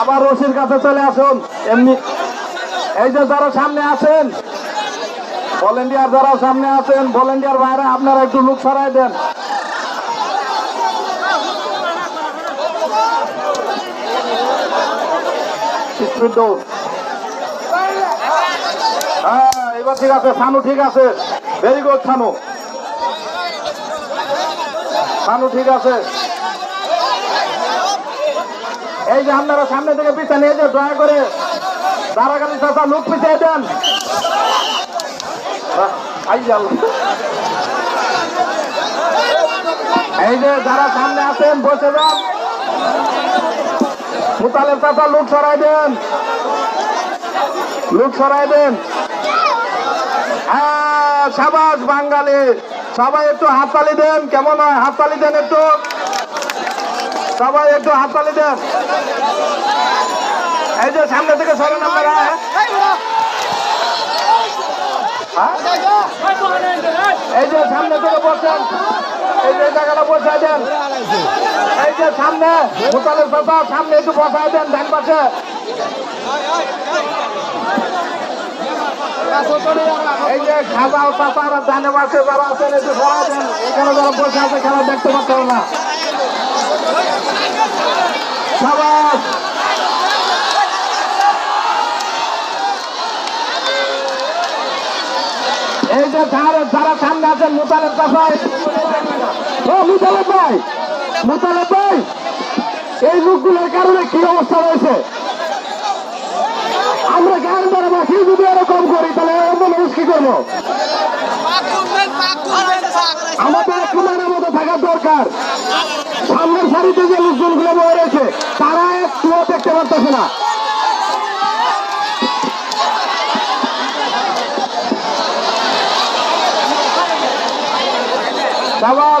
আবার রশির কাছে চলে আসুন। এমনি এই যে যারা সামনে আছেন ভলেন্টিয়ার যারা সামনে আছেন ভলেন্টিয়ার বাইরে আপনারা একটু লুক সরাই দেন। হ্যাঁ এবার ঠিক আছে, সানু ঠিক আছে। Very good Sanu. সানু ঠিক আছে। এই যে আপনারা সামনে থেকে পিছনে এই যে দয়া করে। দাঁড়াগালি চাষা লোক পিছিয়ে দেন। এই যে যারা সামনে আছেন, বসে যান। মুতালের চাষা লোক সরাই দেন। লোক সরাই দেন। হ্যাঁ সাবাস বাঙালি। সবাই একটু হাততালি দেন, কেমন হয়? হাততালি দেন একটু। সবাই একটু হাততালি দেন। এই যে সামনে থেকে সরেন আপনারা হ্যাঁ? এই যে সামনে থেকে বসেন। এই যে জায়গাটা বসাই দেন। এই যে সামনে মোতালের সামনে একটু বসাই দেন ডান পাশে। এই যে খাজা ও পাশে যারা আছেন, একটু সরাই দেন। এখানে যারা বসে আছে খেলা দেখতে পাচ্ছে না। এই যে যারা সামনে আছেন মুতালের কাছে ও, মুতালেব ভাই। মুতালেব ভাই এই লোকগুলোর কারণে কি অবস্থা রয়েছে? আমরা জ্ঞান দ্বারা বাকি যদি এরকম করি, তাহলে অন্য মানুষ কি করব? আমাদের একটু মতো থাকার দরকার। সামনের সারিতে যে লোকজনগুলো বয়ে রয়েছে, তারা একটুও দেখতে পারতেছে না। সবার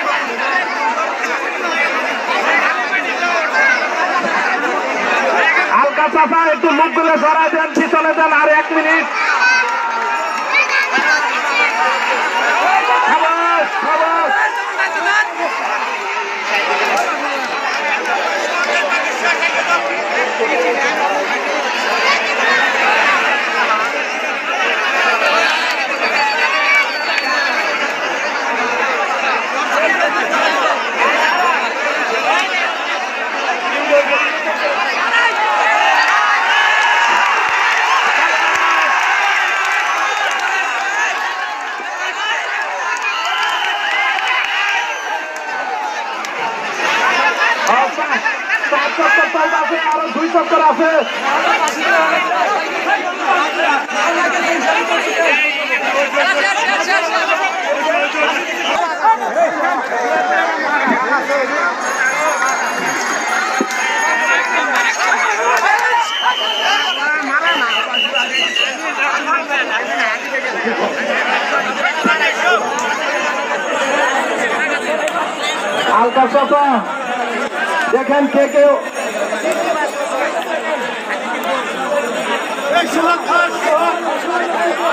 একটু লোকগুলো সরাই দেন পিছনে দেন আর এক মিনিট Thank খাবাস। আর চার- চার চক্কর চলতে আছে আরও দুই চক্কর আছে হালকা চাপা দেখেন কে কেউ শ্রীলঙ্কা